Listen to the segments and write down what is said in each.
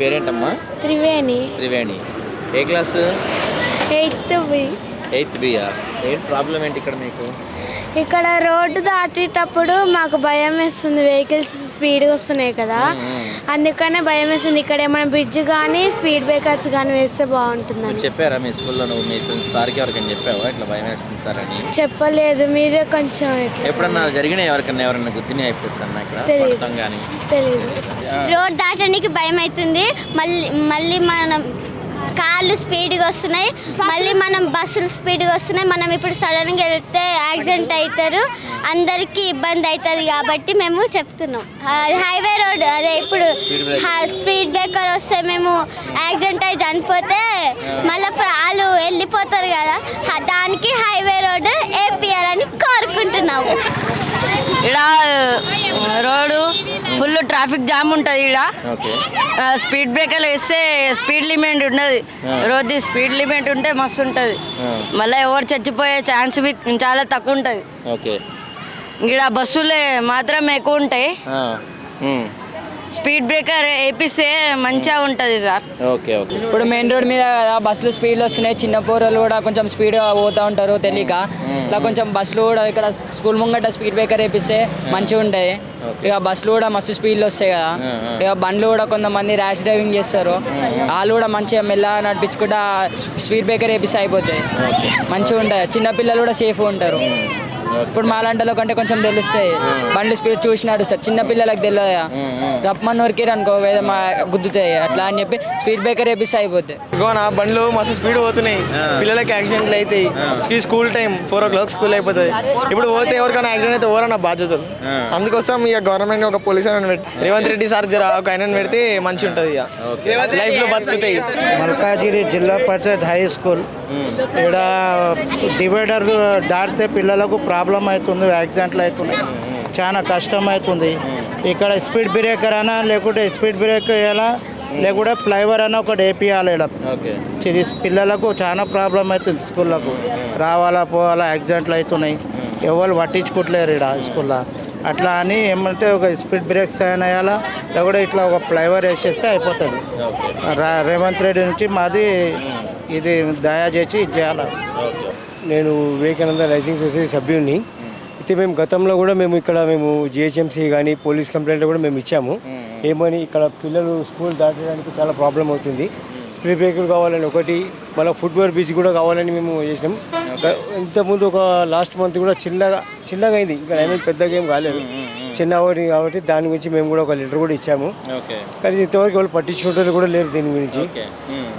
పేరేంటమ్మా? త్రివేణి. త్రివేణి. ఏ class? Eighth B. Eighth బియా ఏంటి ప్రాబ్లం ఏంటి ఇక్కడ మీకు? ఇక్కడ రోడ్డు దాటేటప్పుడు మాకు భయం వేస్తుంది. వెహికల్స్ స్పీడ్గా వస్తున్నాయి కదా. అందుకనే భయం వేస్తుంది. ఇక్కడ ఏమైనా బ్రిడ్జ్ కానీ స్పీడ్ బ్రేకర్స్ కానీ వేస్తే నువ్వు బాగుంటుందని చెప్పారా మీ స్కూల్లో నువ్వు మీ సార్కి ఎవరికైనా చెప్పావా? ఇట్లా భయం వేస్తుంది సార్ అని? చెప్పలేదు. మీరే కొంచెం ఎప్పుడన్నా జరిగిన ఎవరికన్నా? ఎవరన్నా గుర్తునే ఎప్పుడన్నా ఇక్కడ? తెలియదు రోడ్ దాటడానికి భయం అవుతుంది. మళ్ళీ మళ్ళీ మనం కార్లు స్పీడ్గా వస్తున్నాయి. మళ్ళీ మనం బస్సులు స్పీడ్గా వస్తున్నాయి. మనం ఇప్పుడు సడన్గా వెళ్తే యాక్సిడెంట్ అవుతారు. అందరికీ ఇబ్బంది అవుతుంది కాబట్టి మేము చెప్తున్నాం. హైవే రోడ్ అదే ఇప్పుడు స్పీడ్ బ్రేకర్ వస్తే మేము యాక్సిడెంట్ అయి చనిపోతే మళ్ళీ వాళ్ళు వెళ్ళిపోతారు కదా. దానికి హైవే రోడ్ వేపియాలని కోరు ఇక్కడ రోడ్డు ఫుల్ ట్రాఫిక్ జామ్ ఉంటుంది ఇక్కడ స్పీడ్ బ్రేకర్లు వేస్తే స్పీడ్ లిమిట్ ఉన్నది. రోజు స్పీడ్ లిమిట్ ఉంటే మస్తు ఉంటుంది. మళ్ళీ ఎవరు చచ్చిపోయే ఛాన్స్ చాలా తక్కువ ఉంటుంది. ఇక్కడ బస్సులే మాత్రం ఎక్కువ ఉంటాయి. స్పీడ్ బ్రేకర్ వేపిస్తే మంచిగా ఉంటుంది సార్. Okay okay. ఇప్పుడు మెయిన్ రోడ్ మీద కదా బస్సులు స్పీడ్లో వస్తున్నాయి. చిన్న పోరలు కూడా కొంచెం స్పీడ్గా పోతూ ఉంటారు తెలియక. ఇలా కొంచెం బస్సులు కూడా ఇక్కడ స్కూల్ ముంగట స్పీడ్ బ్రేకర్ వేపిస్తే మంచిగా ఉంటాయి ఇక బస్సులు కూడా మస్తు స్పీడ్లో వస్తాయి కదా. ఇక బండ్లు కూడా కొంతమంది ర్యాష్ డ్రైవింగ్ చేస్తారు. వాళ్ళు కూడా మంచిగా మెల్లగా నడిపించుకుంటా స్పీడ్ బ్రేకర్ వేపిస్తే అయిపోతాయి. మంచిగా ఉంటాయి చిన్న పిల్లలు కూడా సేఫ్ ఉంటారు. ఇప్పుడు మాలాంటలో కంటే కొంచెం తెలుస్తాయి. బండ్లు స్పీడ్ చూసినాడు సార్. చిన్న పిల్లలకు తెలియదా? రప్పమని నొరికిరు అనుకో వేరే మా గుద్దుతాయి. అట్లా అని చెప్పి స్పీడ్ బ్రేకర్ వేపిస్తే అయిపోతాయి ఇగో నా బండ్లు మస్తు స్పీడ్ పోతున్నాయి. పిల్లలకి యాక్సిడెంట్లు అవుతాయి ski- school time four o'clock school అయిపోతుంది. ఇప్పుడు పోతే ఎవరికైనా యాక్సిడెంట్ అయితే ఎవరన్నా బాధ్యతలు. అందుకోసం ఇక గవర్నమెంట్ ఒక పోలీస్ ఆయన పెట్టి రేవంత్ రెడ్డి సార్ జర ఒక ఆయన పెడితే మంచి ఉంటుంది ఇక. లైఫ్లో బతుకుతాయి. Malkajgiri Zilla Parishad high school. ఇక్కడ డివైడర్ దాటితే పిల్లలకు ప్రాబ్లం అవుతుంది యాక్సిడెంట్లు అవుతున్నాయి. చాలా కష్టం అవుతుంది. ఇక్కడ స్పీడ్ బ్రేకర్ అయినా లేకుంటే స్పీడ్ బ్రేక్ వేయాలా లేకుంటే ఫ్లైవర్ అయినా ఒకటి వేపియాలి ఇక్కడ ఇది పిల్లలకు చాలా ప్రాబ్లం అవుతుంది స్కూళ్ళకు. రావాలా పోవాలా యాక్సిడెంట్లు అవుతున్నాయి. ఎవరు పట్టించుకోవట్లేరు ఇక్కడ స్కూల్లో అట్లా అని ఏమంటే ఒక స్పీడ్ బ్రేక్స్ అయినా వేయాలా లేకుంటే ఇట్లా ఒక ఫ్లైవర్ వేసేస్తే అయిపోతుంది. రేవంత్ రెడ్డి నుంచి మాది ఇది దయచేసి చేయాలి? నేను వివేకానంద రైసింగ్ సొసైటీ సభ్యుడిని. అయితే మేము గతంలో కూడా మేము ఇక్కడ మేము జిహెచ్ఎంసీ కానీ పోలీస్ కంప్లైంట్ కూడా మేము ఇచ్చాము. ఏమని ఇక్కడ పిల్లలు స్కూల్ దాటడానికి చాలా ప్రాబ్లం అవుతుంది. స్పీడ్ బ్రేకర్ కావాలని ఒకటి మళ్ళీ ఫుట్వేర్ బీచ్ కూడా కావాలని మేము చేసినాం. ఇంతకుముందు ఒక లాస్ట్ మంత్ కూడా చిన్నగా చిన్నగా అయింది. ఇంకా ఏమైనా పెద్దగా ఏం కాలేదు. చిన్న ఒకటి కాబట్టి దాని గురించి మేము కూడా ఒక లెటర్ కూడా ఇచ్చాము. కానీ ఇంతవరకు ఎవరు పట్టించుకుంటారు కూడా లేరు దీని గురించి.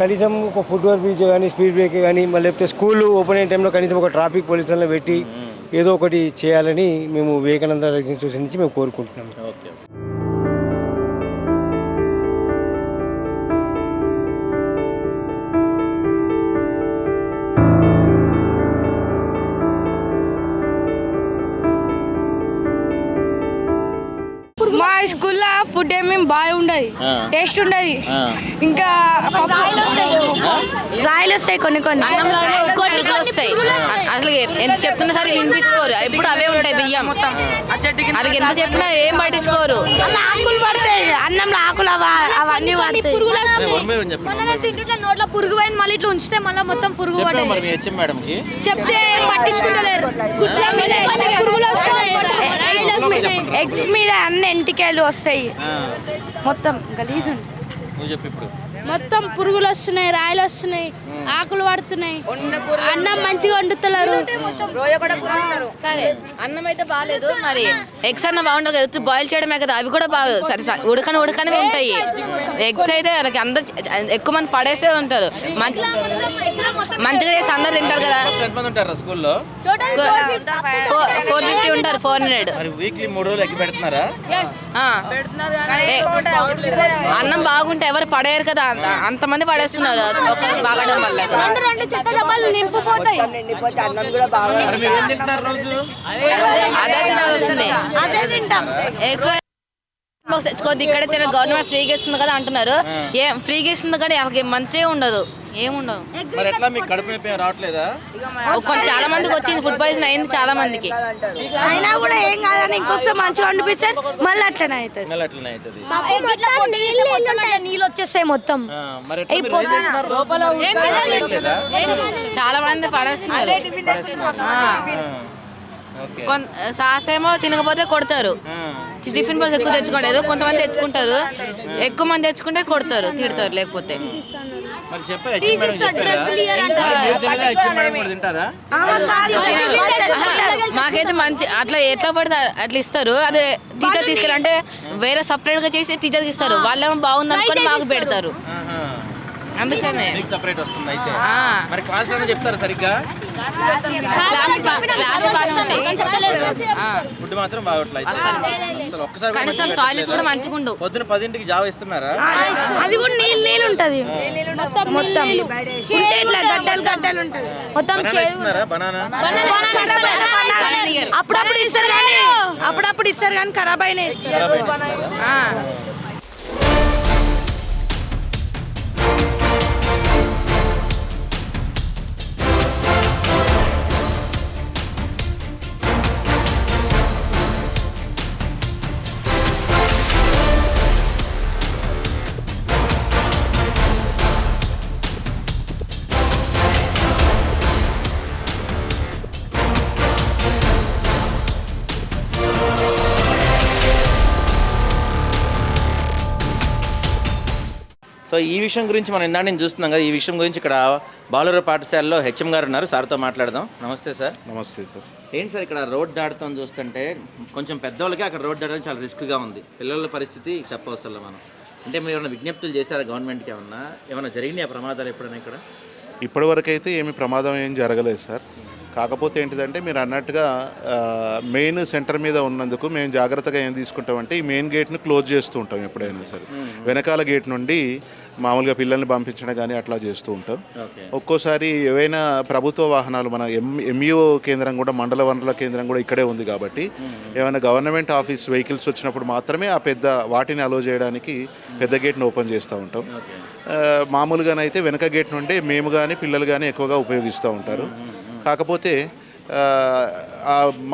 కనీసం ఒక ఫుట్వేర్ బీచ్ కానీ స్పీడ్ బ్రేక్ కానీ మళ్ళీ లేకపోతే స్కూల్ ఓపెన్ అయిన టైంలో కనీసం ఒక ట్రాఫిక్ పోలీసులను పెట్టి ఏదో ఒకటి చేయాలని మేము వివేకానంద రైసింగ్ సొసైటీ నుంచి మేము కోరుకుంటున్నాం మా స్కూల్లో ఫుడ్ ఏమేమి బాగా ఉండదు. ఆ. టేస్ట్ ఉండదు. ఇంకా రాయలు వస్తాయి. కొన్ని కొన్ని. వస్తాయి. అసలు ఎంత చెప్తున్నా సరే వినిపించుకోరు. ఎప్పుడు అవే ఉంటాయి బియ్యం. అది ఎంత చెప్పినా ఏం పట్టించుకోరు. ఆకులు పడతాయి. అన్నంలో ఆకులు అవ- అవన్నీ పడతాయి. పురుగులు. తింటుంటే నోట్లో పురుగు పోయింది మళ్ళీ ఇట్లా ఉంచితే మళ్ళీ మొత్తం పురుగు మేడంకి. చెప్తే ఏం పట్టించుకుంటలేరు. పురుగులు వస్తున్నాయి ఎగ్స్ మీద అన్ని ఎంటికలు వస్తాయి. మొత్తం గలీజ్ నువ్వు చెప్పు ఇప్పుడు. మొత్తం పురుగులు వస్తున్నాయి రాయలు వస్తున్నాయి ఆకులు పడుతున్నాయి. అన్నం మంచిగా వండుతున్నారు. సరే. అన్నం అయితే బాగాలేదు మరి ఎగ్స్ అన్న బాగుంటుంది కదా బాయిల్ చేయడమే కదా అవి కూడా బాగా సరే సరే ఉడకని ఉడకనివి ఉంటాయి. ఎగ్స్ అయితే వాళ్ళకి అందరు ఎక్కువ మంది పడేసే ఉంటారు. మంచి మంచిగా చేసి అందరు తింటారు కదా. స్కూల్లో? ఫోర్ ఫిఫ్టీ ఉంటారు. ఫోర్ హండ్రెడ్ మరి వీక్లీ మూడు రోజులు ఎగ్గి పెడుతున్నారా? అన్నం బాగుంటే ఎవరు పడేయరు కదా అంత- అంతమంది పడేస్తున్నారు. ఒక బాగడం వల్ల. రెండు రెండు చెత్త డబ్బాలు నింపిపోతాయి. మరి మీరు ఏం తింటున్నారు రోజు? అదే తినాల్సి వస్తుంది. అదే తింటాం. ఎక్కువ కొద్ది ఇక్కడే తిన గవర్నమెంట్ ఫ్రీగా ఇస్తుంది కదా అంటున్నారు. ఏం ఫ్రీగా ఇస్తుంది కానీ వాళ్ళకి మంచిగా ఉండదు. ఏముండదు. మరి ఎట్లా మీకు కడుపు నొప్పి రావట్లేదా? కొంచెం చాలా మందికి వచ్చింది ఫుడ్ పాయిజన్ అయింది చాలా మందికి. అయినా కూడా ఏం కాదని ఇంకొకసారి మంచిగా అనిపిస్తే మళ్ళీ అట్లనే అవుతుంది. నెల ఎట్లనే అవుతుంది. నీళ్ళు వచ్చేస్తాయి మొత్తం? చాలా మంది పడేస్తున్నారు. సాసేమో తినకపోతే కొడతారు. టిఫిన్ బాక్స్ ఎక్కువ తెచ్చుకోలేదు కొంతమంది తెచ్చుకుంటారు. ఎక్కువ మంది తెచ్చుకుంటే కొడతారు తిడతారు లేకపోతే. మరి చెప్పా తింటారా? మాకైతే మంచి అట్లా ఎట్లా పడితే అట్లా ఇస్తారు అదే టీచర్ తీసుకెళ్ళంటే వేరే సపరేట్గా చేసి టీచర్కి ఇస్తారు వాళ్ళేమో బాగుంది అనుకొని మాకు పెడతారు. ఆహా. అందుకనే. మీకు సపరేట్ వస్తుంది అయితే. ఆ. మరి క్లాస్ చెప్తారు సరిగ్గా? ఫుడ్ మాత్రం బాగోట్లేదు. కనీసం టాయిలెట్స్ కూడా పెట్టలేదా? మంచిగా ఉండవు. పొద్దున పదింటికి జావ ఇస్తున్నారా? అది కూడా నీళ్ళు నీళ్ళు ఉంటది. మొత్తం మొత్తం ఉంటే ఇట్లా గడ్డలు గడ్డలు ఉంటది. మొత్తం బనానా ఇస్తున్నారా? బనానా సరైన అప్పుడప్పుడు ఇస్తారు కానీ అప్పుడప్పుడు ఇస్తారు కానీ ఖరాబ్ అయినా సో ఈ విషయం గురించి మనం ఇందా నేను చూస్తున్నాం కదా ఈ విషయం గురించి ఇక్కడ బాలుర పాఠశాలలో హెచ్ఎం గారు ఉన్నారు సార్తో మాట్లాడదాం. నమస్తే సార్. నమస్తే సార్. ఏంటి సార్ ఇక్కడ రోడ్ దాటుతాం చూస్తుంటే కొంచెం పెద్దవాళ్ళకి అక్కడ రోడ్ దాటడం చాలా రిస్క్గా ఉంది. పిల్లల పరిస్థితి చెప్పవసరం మనం. అంటే మీరు ఏమైనా విజ్ఞప్తులు చేశారా గవర్నమెంట్కి ఏమన్నా? ఏమైనా జరిగినాయి ప్రమాదాలు ఎప్పుడైనా ఇక్కడ? ఇప్పటివరకు అయితే ఏమి ప్రమాదం ఏం జరగలేదు సార్. కాకపోతే ఏంటిదంటే మీరు అన్నట్టుగా మెయిన్ సెంటర్ మీద ఉన్నందుకు మేము జాగ్రత్తగా ఏం తీసుకుంటామంటే ఈ మెయిన్ గేట్ను క్లోజ్ చేస్తూ ఉంటాం ఎప్పుడైనా సరే. వెనకాల గేట్ నుండి మామూలుగా పిల్లల్ని పంపించడం కానీ అట్లా చేస్తూ ఉంటాం. ఒక్కోసారి ఏవైనా ప్రభుత్వ వాహనాలు మన ఎం ఎంఈఓ కేంద్రం కూడా మండల వనరుల కేంద్రం కూడా ఇక్కడే ఉంది కాబట్టి ఏమైనా గవర్నమెంట్ ఆఫీస్ వెహికల్స్ వచ్చినప్పుడు మాత్రమే ఆ పెద్ద వాటిని అలో చేయడానికి పెద్ద గేట్ని ఓపెన్ చేస్తూ ఉంటాం. మామూలుగానైతే వెనక గేట్ నుండి మేము కానీ పిల్లలు కానీ ఎక్కువగా ఉపయోగిస్తూ ఉంటారు. కాకపోతే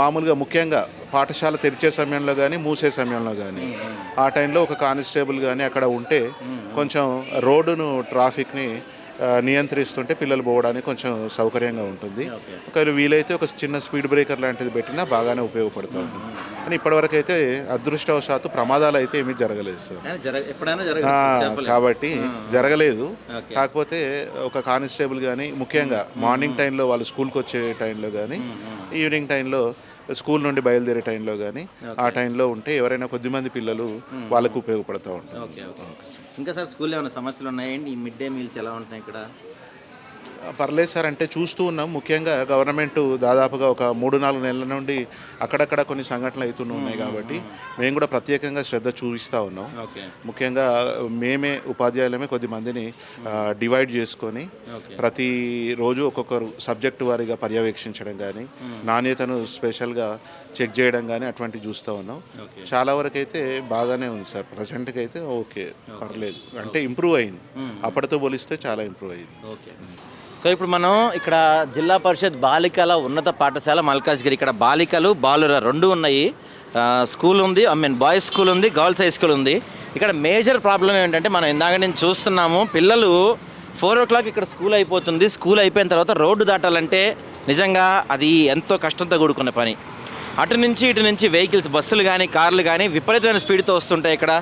మామూలుగా ముఖ్యంగా పాఠశాల తెరిచే సమయంలో కానీ మూసే సమయంలో కానీ ఆ టైంలో ఒక కానిస్టేబుల్ కానీ అక్కడ ఉంటే కొంచెం రోడ్డును ట్రాఫిక్ని నియంత్రిస్తుంటే పిల్లలు పోవడానికి కొంచెం సౌకర్యంగా ఉంటుంది. ఒకవేళ వీలైతే ఒక చిన్న స్పీడ్ బ్రేకర్ లాంటిది పెట్టినా బాగానే ఉపయోగపడుతూ ఉంటుంది. కానీ ఇప్పటివరకు అయితే అదృష్టవశాత్తు ప్రమాదాలు అయితే ఏమీ జరగలేదు సార్. ఎప్పుడైనా. కాబట్టి జరగలేదు. కాకపోతే ఒక కానిస్టేబుల్ కానీ ముఖ్యంగా మార్నింగ్ టైంలో వాళ్ళు స్కూల్కి వచ్చే టైంలో కానీ ఈవినింగ్ టైంలో స్కూల్ నుండి బయలుదేరే టైంలో కానీ ఆ టైంలో ఉంటే ఎవరైనా కొద్దిమంది పిల్లలు వాళ్ళకు ఉపయోగపడుతూ ఉంటారు. ఇంకా సార్ స్కూల్లో ఏమైనా సమస్యలు ఉన్నాయండి? ఈ మిడ్ డే మీల్స్ ఎలా ఉంటున్నాయి ఇక్కడ? పర్లేదు సార్ అంటే చూస్తూ ఉన్నాం. ముఖ్యంగా గవర్నమెంట్ దాదాపుగా ఒక మూడు నాలుగు నెలల నుండి అక్కడక్కడ కొన్ని సంఘటనలు అవుతూనే ఉన్నాయి కాబట్టి మేము కూడా ప్రత్యేకంగా శ్రద్ధ చూపిస్తూ ఉన్నాం. ముఖ్యంగా మేమే ఉపాధ్యాయులమే కొద్ది మందిని డివైడ్ చేసుకొని ప్రతి రోజు ఒక్కొక్కరు సబ్జెక్టు వారీగా పర్యవేక్షించడం కానీ నాణ్యతను స్పెషల్గా చెక్ చేయడం కానీ అటువంటివి చూస్తూ ఉన్నాం. చాలా వరకు అయితే బాగానే ఉంది సార్. ప్రజెంట్కి అయితే ఓకే పర్లేదు. అంటే ఇంప్రూవ్ అయింది. అప్పటితో పోలిస్తే చాలా ఇంప్రూవ్ అయింది. ఓకే. సో ఇప్పుడు మనం ఇక్కడ జిల్లా పరిషత్ బాలికల ఉన్నత పాఠశాల మల్కాజ్గిరి. ఇక్కడ బాలికలు బాలుర రెండు ఉన్నాయి. స్కూల్ ఉంది ఐ మీన్ బాయ్స్ స్కూల్ ఉంది గర్ల్స్ హై స్కూల్ ఉంది. ఇక్కడ మేజర్ ప్రాబ్లం ఏంటంటే మనం ఇందాక నేను చూస్తున్నాము పిల్లలు ఫోర్ ఓ క్లాక్ ఇక్కడ స్కూల్ అయిపోతుంది. స్కూల్ అయిపోయిన తర్వాత రోడ్డు దాటాలంటే నిజంగా అది ఎంతో కష్టంతో కూడుకున్న పని. అటు నుంచి ఇటు నుంచి వెహికల్స్ బస్సులు కానీ కార్లు కానీ విపరీతమైన స్పీడ్తో వస్తుంటాయి ఇక్కడ.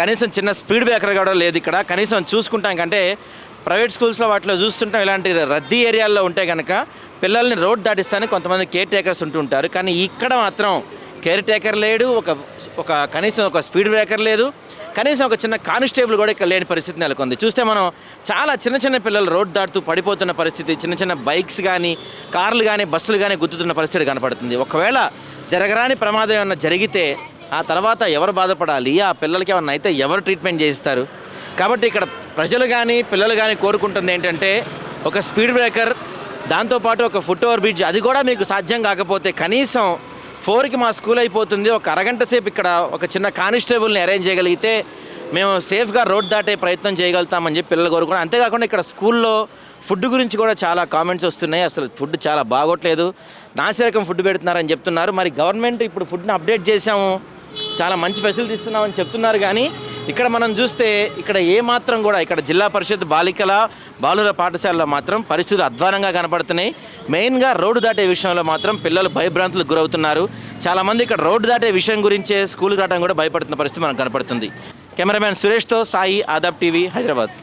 కనీసం చిన్న స్పీడ్ బ్రేకర్ కూడా లేదు ఇక్కడ. కనీసం చూసుకుంటాం కంటే ప్రైవేట్ స్కూల్స్లో వాటిలో చూస్తుంటాం ఇలాంటి రద్దీ ఏరియాల్లో ఉంటే కనుక పిల్లల్ని రోడ్ దాటిస్తానే కొంతమంది కేర్ టేకర్స్ ఉంటుంటారు కానీ ఇక్కడ మాత్రం కేర్ టేకర్ లేడు ఒక ఒక కనీసం ఒక స్పీడ్ బ్రేకర్ లేదు. కనీసం ఒక చిన్న కానిస్టేబుల్ కూడా ఇక్కడ లేని పరిస్థితి నెలకొంది. చూస్తే మనం చాలా చిన్న చిన్న పిల్లలు రోడ్ దాటుతూ పడిపోతున్న పరిస్థితి చిన్న చిన్న బైక్స్ కానీ కార్లు కానీ బస్సులు కానీ గుద్దుతున్న పరిస్థితి కనపడుతుంది. ఒకవేళ జరగరాని ప్రమాదం ఏమన్నా జరిగితే ఆ తర్వాత ఎవరు బాధపడాలి? ఆ పిల్లలకి ఏమన్నా అయితే ఎవరు ట్రీట్మెంట్ చేయిస్తారు? కాబట్టి ఇక్కడ ప్రజలు కానీ పిల్లలు కానీ కోరుకుంటుంది ఏంటంటే ఒక స్పీడ్ బ్రేకర్ దాంతోపాటు ఒక ఫుట్ ఓవర్ బ్రిడ్జ్ అది కూడా మీకు సాధ్యం కాకపోతే కనీసం ఫోర్కి మా స్కూల్ అయిపోతుంది ఒక అరగంట సేపు ఇక్కడ ఒక చిన్న కానిస్టేబుల్ని అరేంజ్ చేయగలిగితే మేము సేఫ్గా రోడ్ దాటే ప్రయత్నం చేయగలుగుతామని చెప్పి పిల్లలు కోరుకున్నాం అంతేకాకుండా ఇక్కడ స్కూల్లో ఫుడ్ గురించి కూడా చాలా కామెంట్స్ వస్తున్నాయి. అసలు ఫుడ్ చాలా బాగోట్లేదు. నాసిరకం ఫుడ్ పెడుతున్నారని చెప్తున్నారు. మరి గవర్నమెంట్ ఇప్పుడు ఫుడ్ని అప్డేట్ చేసాము చాలా మంచి ఫెసిలిటీ ఇస్తున్నామని చెప్తున్నారు కానీ ఇక్కడ మనం చూస్తే ఇక్కడ ఏ మాత్రం కూడా ఇక్కడ జిల్లా పరిషత్ బాలికల బాలుర పాఠశాలలో మాత్రం పరిస్థితులు అధ్వానంగా కనపడుతున్నాయి. మెయిన్గా రోడ్డు దాటే విషయంలో మాత్రం పిల్లలు భయభ్రాంతులకు గురవుతున్నారు. చాలామంది ఇక్కడ రోడ్డు దాటే విషయం గురించే స్కూల్కి రావడం కూడా భయపడుతున్న పరిస్థితి మనకు కనపడుతుంది. కెమెరామ్యాన్ సురేష్తో సాయి ఆదాబ్ టీవీ హైదరాబాద్.